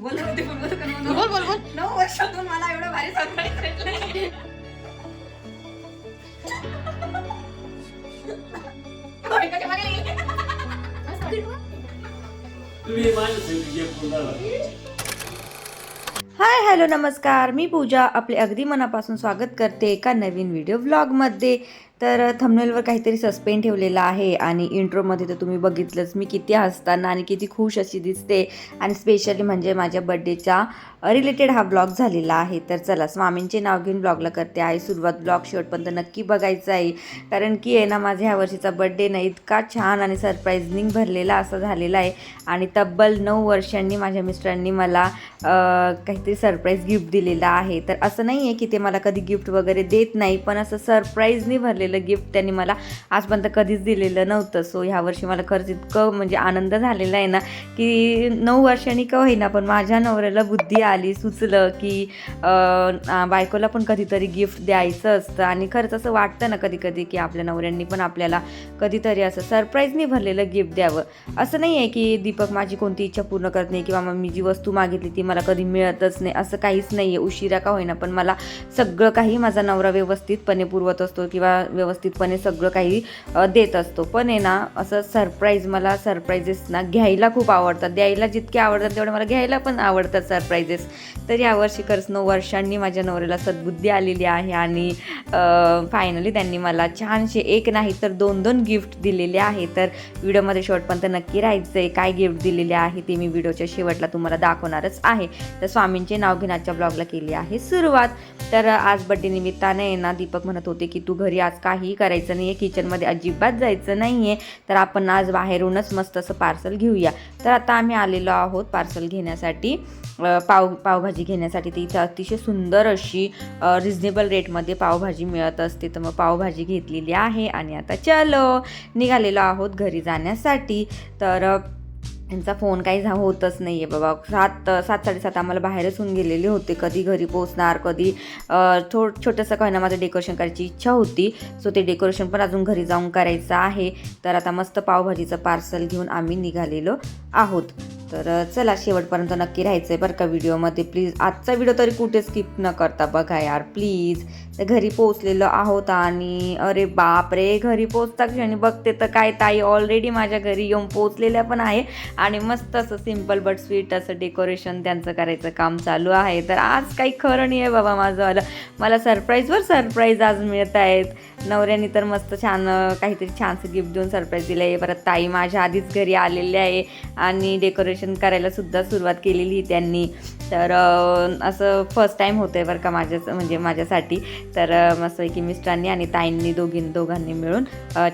बोल बोल, बोल, बोल, बोल. बोल बोल बोल. नऊ वर्षातून मला एवढं भारी सरप्राईज भेटलंय हाय हॅलो नमस्कार. मी पूजा. आपले अगदी मनापासून स्वागत करते एका नवीन व्हिडिओ व्लॉगमध्ये तर थंबनेलवर काहीतरी सस्पेंड ठेवलेला आहे आणि इंट्रोमध्ये तर तुम्ही बघितलंच. मी किती हसताना आणि किती खुश अशी दिसते. आणि स्पेशली म्हणजे माझ्या बड्डेच्या रिलेटेड हा ब्लॉग झालेला आहे तर चला स्वामींचे नाव घेऊन ब्लॉगला करते आहे सुरुवात ब्लॉग शेवटपर्यंत नक्की बघायचं आहे. कारण की आहे ना माझ्या ह्या वर्षीचा बड्डे ना इतका छान आणि सरप्राईजनिंग भरलेला असा झालेला आहे. आणि तब्बल नऊ वर्षांनी माझ्या मिस्टरांनी मला काहीतरी सरप्राईज गिफ्ट दिलेलं आहे. तर असं नाही आहे की ते मला कधी गिफ्ट वगैरे देत नाही पण असं सरप्राईजनी भरलेलं गिफ्ट त्यांनी मला आजपर्यंत कधीच दिलेलं नव्हतं. सो ह्या वर्षी मला खरंच इतकं म्हणजे आनंद झालेला आहे ना की नऊ वर्षांनी का होईना पण माझ्या नवऱ्याला बुद्धी आली सुचलं की बायकोला पण कधीतरी गिफ्ट द्यायचं असतं. आणि खरंच असं वाटतं ना कधी कधी की आपल्या नवऱ्यांनी पण आपल्याला कधीतरी असं सरप्राईजनी भरलेलं गिफ्ट द्यावं. असं नाही आहे की दीपक माझी कोणती इच्छा पूर्ण करत नाही किंवा मग मी जी वस्तू मागितली ती मला कधी मिळतच नाही. असं काहीच नाही आहे उशिरा का होईना पण मला सगळं काही माझा नवरा व्यवस्थितपणे पुरवत असतो किंवा व्यवस्थितपणे सगळं काही देत असतो. पण आहे ना असं सरप्राईज मला सरप्राईजेस ना घ्यायला खूप आवडतात. द्यायला जितके आवडतात तेवढे मला घ्यायला पण आवडतात सरप्राईजेस तर यावर्षी खरंच नऊ वर्षांनी माझ्या नवऱ्याला सद्बुद्धी आलेली आहे आणि फायनली त्यांनी मला छानसे एक नाही तर दोन दोन गिफ्ट दिलेले आहे. तर व्हिडिओमध्ये शेवटपर्यंत नक्की राहायचं आहे काय गिफ्ट दिलेले आहे ते मी व्हिडिओच्या शेवटला तुम्हाला दाखवणारच आहे. तर स्वामींचे नाव घेऊन आजच्या ब्लॉगला केली आहे सुरुवात. तर आज बड्डे निमित्ताने ना दीपक म्हणत होते की तू घरी आज काहीही करायचं नाही आहे किचनमध्ये अजिबात जायचं नाही आहे तर आपण आज बाहेरूनच मस्त असं पार्सल घेऊया. तर आता आम्ही आलेलो आहोत पार्सल घेण्यासाठी. पाव पावभाजी घेण्यासाठी ती इथं अतिशय सुंदर अशी रिजनेबल रेटमध्ये पावभाजी मिळत असते. तर मग पावभाजी घेतलेली आहे आणि आता चलो निघालेलो आहोत घरी जाण्यासाठी. तर त्यांचा यांचा फोन काही झा होतच नाही आहे बाबा. सात सात साडेसात आम्हाला बाहेरच होऊन गेलेले होते. कधी घरी पोचणार कधी थो छोटंसं काही ना माझं डेकोरेशन करायची इच्छा होती. सो ते डेकोरेशन पण अजून घरी जाऊन करायचं आहे. तर आता मस्त पावभाजीचं पार्सल घेऊन आम्ही निघालेलो आहोत. तर चला शेवटपर्यंत नक्की राहायचं आहे बरं का व्हिडिओमध्ये. प्लीज आजचा व्हिडिओ तरी कुठे स्किप न करता बघा यार प्लीज तर घरी पोचलेलो आहोत आणि अरे बाप रे घरी पोचता क्षणी बघते तर काय ताई ऑलरेडी माझ्या घरी येऊन पोचलेल्या पण आहे. आणि मस्त असं सिंपल बट स्वीट असं डेकोरेशन त्यांचं करायचं काम चालू आहे. तर आज काही खरं नाही आहे बाबा माझं आलं. मला सरप्राईजवर सरप्राईज आज मिळत आहेत. नवऱ्याने तर मस्त छान काहीतरी छानसं गिफ्ट देऊन सरप्राईज दिलं आहे परत ताई माझ्या आधीच घरी आलेली आहे. आणि डेकोरेशन करायला सुद्धा सुरुवात केलेली त्यांनी. तर असं फर्स्ट टाईम होतं आहे बरं का माझ्या म्हणजे माझ्यासाठी. तर मस्तपैकी मिस्टरांनी आणि ताईंनी दोघी दोघांनी मिळून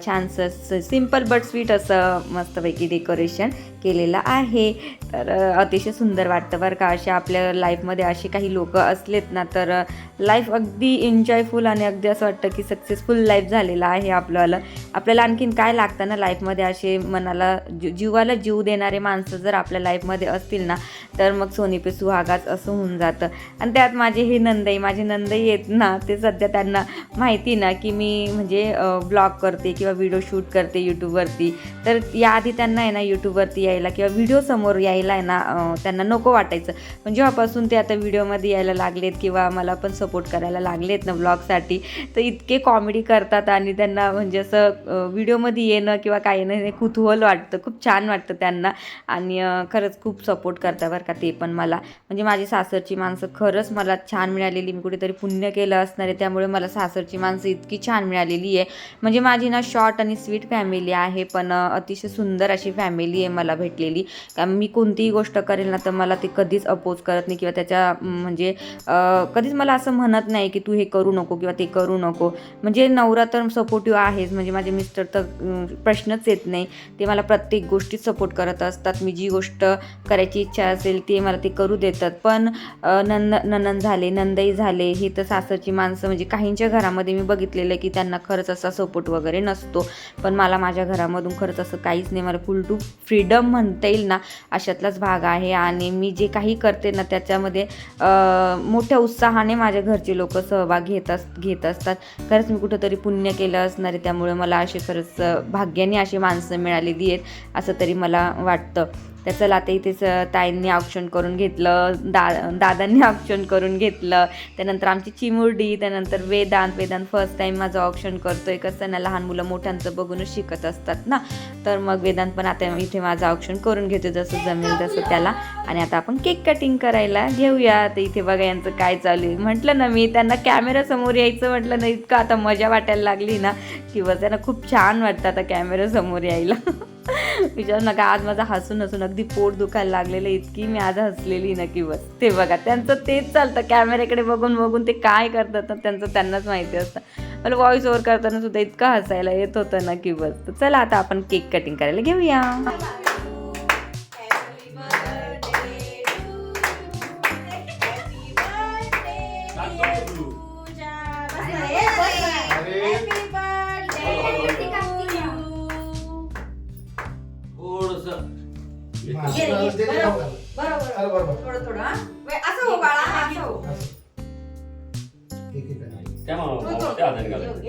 छानसं सिंपल बट स्वीट असं मस्तपैकी डेकोरेशन केलेला आहे. तर अतिशय सुंदर वाटतं बरं का अशा आपल्या लाईफमध्ये असे काही लोक असलेत ना तर लाईफ अगदी एन्जॉयफुल आणि अगदी असं वाटतं की सक्सेसफुल लाईफ झालेलं आहे आपल्याला. आपल्याला आणखीन काय लागतं ना लाईफमध्ये असे मनाला जी- जीवाला जीव देणारे माणसं जर आपल्या लाईफमध्ये असतील ना तर मग सोनी पे सुहागाच असं होऊन जातं. आणि त्यात माझे हे नंदई माझे नंदई आहेत ना ते सध्या त्यांना माहिती ना की मी म्हणजे ब्लॉग करते किंवा व्हिडिओ शूट करते यूट्यूबवरती तर याआधी त्यांना आहे ना यूट्यूबवरती यायला किंवा व्हिडिओ समोर यायला आहे ना त्यांना नको वाटायचं. पण जेव्हापासून ते आता व्हिडिओमध्ये यायला लागलेत किंवा मला पण सपोर्ट करायला लागलेत ना ब्लॉगसाठी तर इतके कॉमेडी करतात आणि त्यांना म्हणजे असं व्हिडिओमध्ये येणं किंवा काय येणं हे कुतूहल वाटतं. खूप छान वाटतं त्यांना आणि खरंच खूप सपोर्ट करतात बरं का ते पण मला. म्हणजे माझी सासरची माणसं खरंच मला छान मिळालेली मी कुठेतरी पुण्य केलं असणार आहे त्यामुळे मला सासरची माणसं इतकी छान मिळालेली आहे. म्हणजे माझी ना शॉर्ट आणि स्वीट फॅमिली आहे पण अतिशय सुंदर अशी फॅमिली आहे मला. भेटलेली. कारण मी कोणतीही गोष्ट करेल ना तर मला ते कधीच अपोज करत नाही किंवा त्याच्या म्हणजे कधीच मला असं म्हणत नाही की तू हे करू नको किंवा ते करू नको. म्हणजे नवरा तर सपोर्टिव्ह आहेच. म्हणजे माझे मिस्टर तर प्रश्नच येत नाही. ते मला प्रत्येक गोष्टीत सपोर्ट करत असतात. मी जी गोष्ट करायची इच्छा असेल ते मला ते करू देतात. पण नंद ननन झाले नंदई झाले हे तर सासरची माणसं म्हणजे काहींच्या घरामध्ये मी बघितलेलं आहे की त्यांना खरंच असा सपोर्ट वगैरे नसतो. पण मला माझ्या घरामधून खरंच असं काहीच नाही. मला फुल टू फ्रीडम म्हणता येईल ना अशातलाच भाग आहे. आणि मी जे काही करते ना त्याच्यामध्ये मोठ्या उत्साहाने माझ्या घरचे लोक सहभाग घेत अस घेत असतात. खरंच मी कुठंतरी पुण्य केलं असणार आहे त्यामुळे मला असे खरंच भाग्याने अशी माणसं मिळालेली आहेत असं तरी मला वाटतं. तर चला आता इथेच ताईंनी ऑप्शन करून घेतलं दा दादांनी ऑप्शन करून घेतलं. त्यानंतर आमची चिमुरडी त्यानंतर वेदांत वेदांत फर्स्ट टाईम माझं ऑप्शन करतोय कसं ना लहान मुलं मोठ्यांचं बघूनच शिकत असतात ना. तर मग वेदांत पण आता इथे माझं ऑप्शन करून घेतो जसं जमेल तसं त्याला. आणि आता आपण केक कटिंग करायला घेऊया. तर इथे बघा यांचं काय चालू आहे. म्हटलं ना मी त्यांना कॅमेरासमोर यायचं म्हटलं ना इतकं आता मजा वाटायला लागली ना की त्यांना खूप छान वाटतं आता कॅमेरासमोर यायला. विचार नका आज माझा हसून हसून अगदी पोट दुखायला लागलेलं इतकी मी आज हसलेली ना की बस. ते बघा त्यांचं तेच चालतं कॅमेऱ्याकडे बघून बघून ते काय करतात ना त्यांचं त्यांनाच माहिती असतं. मला व्हॉइस ओव्हर करताना सुद्धा इतकं हसायला येत होतं ना की बस. तर चला आता आपण केक कटिंग करायला घेऊया. थोडं थोडं हा. वे, असं हो बाळा असं हो. त्या मामा त्या हाताने घालायचं.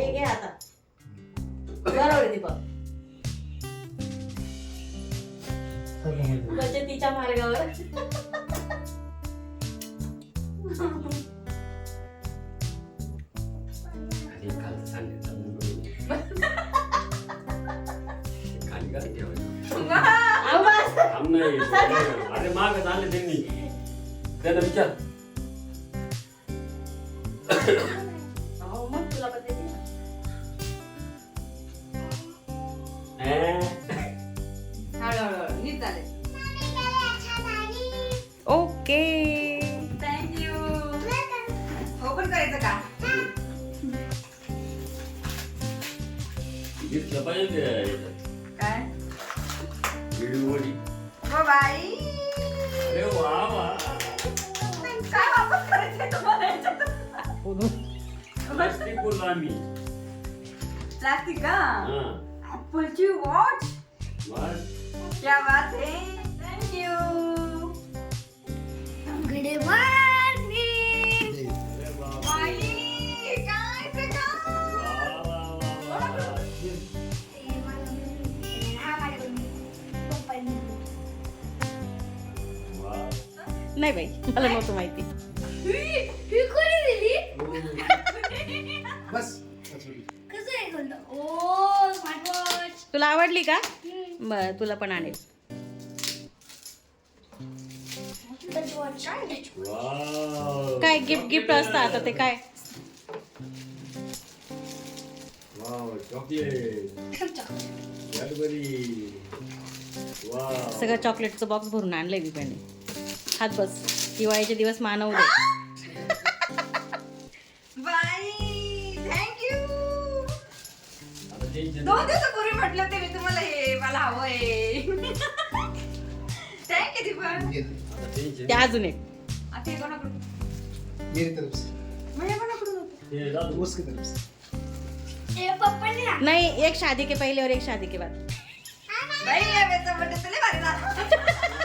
तिच्या मार्गावर. नाही. अरे माग चालले त्यांनी त्यांना विचार मग तुला पण देते ना. अं. हळूहळू नीट झाले ओके थँक्यू ओपन करायचं का घेतलं पाहिजे. काय. हो बाई. अरे वा वा. काय वापस करायचं तुम्हाला याच्यात? प्लास्टिक बोललो आम्ही. प्लास्टिक का हा. ऍपलची वॉच बस. क्या बात है. थँक्यू अरे वा नाही बाई मला नव्हतं माहिती तुला आवडली का? बर तुला पण आणेल. काय गिफ्ट गिफ्ट असतं आता ते काय. सगळं चॉकलेटचं बॉक्स भरून आणलंय मी पण हात बस. दिवाळीचे दिवस मानव दे. बाई थँक्यू दोन दिवसापूर्वी म्हटलं ते मी तुम्हाला हे मला हवंय थँक्यू दीपक आता टेन्शन ते अजून एक. आता हे कोणाकडून? मेरी तरफ से. मग कोणाकडून होतं? जाऊ. उसकी तरफ से. नाही एक शादी के पहिले और एक शादी के बाद. या बर्थडे भारी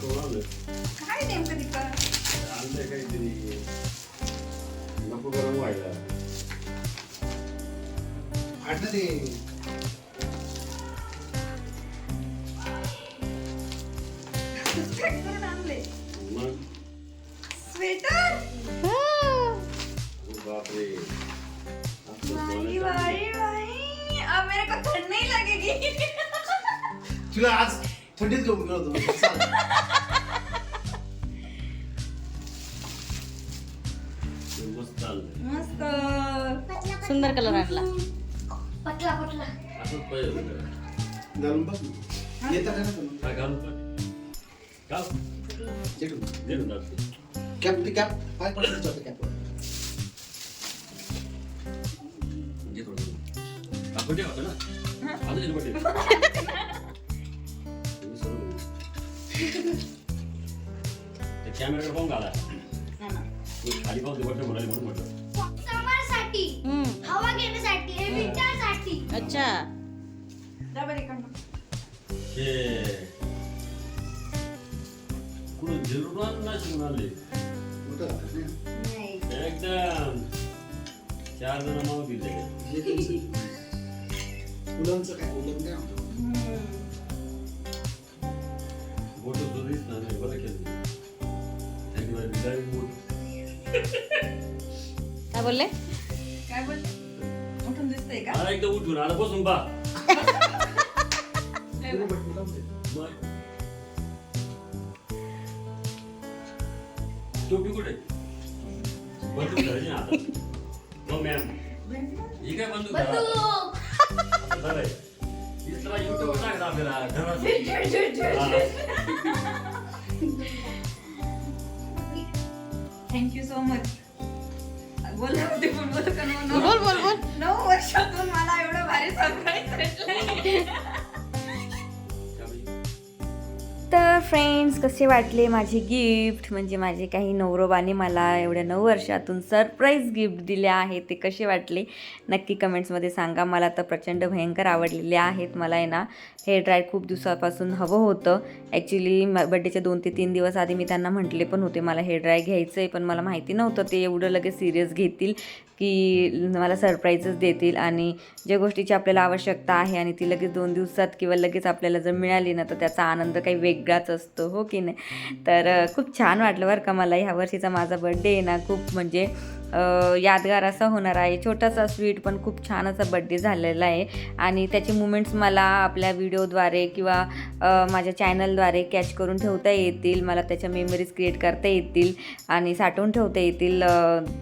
करून आणलं. काय नेमकं तिथं आणलंय काहीतरी नको गरम व्हायला फाटलं ते Pack करून आणले मग स्वेटर तुला आज थंडीत घेऊन गेलो होतो चाल. मस्त चाललंय मस्त सुंदर कलर आणला असंच पाहिजे होतं. घालून बघ येतं का? काय घालून पाहिजे? घाल. जेठू. दे ना दादा. कॅप ती कॅप पाय कॅपवर थोडं. होता ना? आता. ते कॅमेराकडे पाहून घाला? खाली पाहून गोष्ट म्हणाली म्हणून म्हटलं. समरसाठी हम्म, हवा घेण्यासाठी हे विंटरसाठी अच्छा. इकडनं. हे. ना. एकदम. चार जण माव दिले त्यांचं- मुलांचं काय? मुलं काय म्हणतो नाही बरं केलं त्यांनी मला बिचारी बोट काय बोलले? काय बोलते उठून दिसतंय का? मला एकदा उठून आला बसून बा. जाऊ दे. मग. टोपी कुठे? बंदूक धरायची ना आता. हो मॅम ही काय बंदूक धरा बरं आहे. तर युट्यूब टाकत आपल्याला घरात. थँक्यू सो मच बोल पण बोल नको? बोल बोल बोल. नऊ वर्षातून मला एवढं भारी सरप्राईज भेटलंय. तर फ्रेंड्स कसे वाटले माझे गिफ्ट म्हणजे माझे काही नवरोबाने मला एवढ्या नऊ वर्षातून सरप्राईज गिफ्ट दिले आहे ते कसे वाटले? नक्की कमेंट्समध्ये सांगा. मला तर प्रचंड भयंकर आवडलेले आहेत. मला आहे ना हेअर ड्राय खूप दिवसापासून हवं होतं. ॲक्च्युली बड्डेच्या दोन ते तीन दिवस आधी मी त्यांना म्हटले पण होते मला हेअर ड्राय घ्यायचं आहे पण मला माहिती नव्हतं. ते एवढं लगेच सिरियस घेतील की मला सरप्राईजच देतील आणि ज्या गोष्टीची आपल्याला आवश्यकता आहे आणि ती लगेच दोन दिवसात किंवा लगेच आपल्याला जर मिळाली ना तर त्याचा आनंद काही वेगळाच असतो हो की नाही? तर खूप छान वाटलं बरं का मला ह्या वर्षीचा माझा बड्डे आहे ना खूप म्हणजे यादगार असा होणार आहे. छोटासा स्वीट पण खूप छान असा बड्डे झालेला आहे. आणि त्याचे मुमेंट्स मला आपल्या व्हिडिओद्वारे किंवा माझ्या चॅनलद्वारे कॅच करून ठेवता येतील. मला त्याच्या मेमरीज क्रिएट करता येतील आणि साठवून ठेवता येतील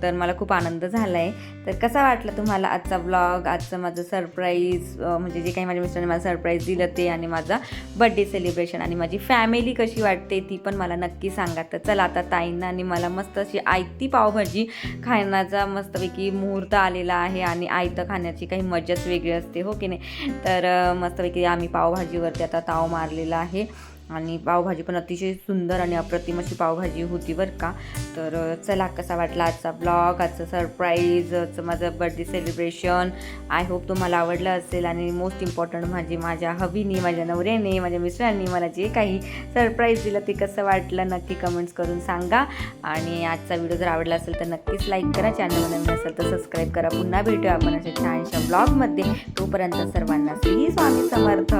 तर मला खूप आनंद झाला आहे. तर कसा वाटला तुम्हाला आजचा ब्लॉग आजचं माझं सरप्राईज म्हणजे जे काही माझ्या मिस्टरांनी मला सरप्राईज दिलं ते आणि माझा बड्डे सेलिब्रेशन आणि माझी फॅमिली कशी वाटते ती पण मला नक्की सांगा. तर चला आता ताईंना आणि मला मस्त अशी आयती पावभाजी खाण्याचा मस्तपैकी मुहूर्त आलेला आहे आणि आयतं खाण्याची काही मजाच वेगळी असते हो की नाही? तर मस्तपैकी आम्ही पावभाजीवरती आता ताव मारलेला आहे. आणि पावभाजी पण अतिशय सुंदर आणि अप्रतिम अशी पावभाजी होती बरं का. तर चला कसा वाटला आजचा ब्लॉग आजचं सरप्राईज आजचं माझं बर्थडे सेलिब्रेशन आय होप तुम्हाला आवडलं असेल आणि मोस्ट इम्पॉर्टंट म्हणजे माझ्या हवीने माझ्या नवऱ्याने माझ्या मिस्टरांनी मला जे काही सरप्राईज दिलं ते कसं वाटलं नक्की कमेंट्स करून सांगा. आणि आजचा व्हिडिओ जर आवडला असेल तर नक्कीच लाईक करा. चॅनल नवीन असेल तर सबस्क्राईब करा. पुन्हा भेटूया आपण अशा छानशा ब्लॉगमध्ये तोपर्यंत सर्वांना श्री स्वामी समर्थ.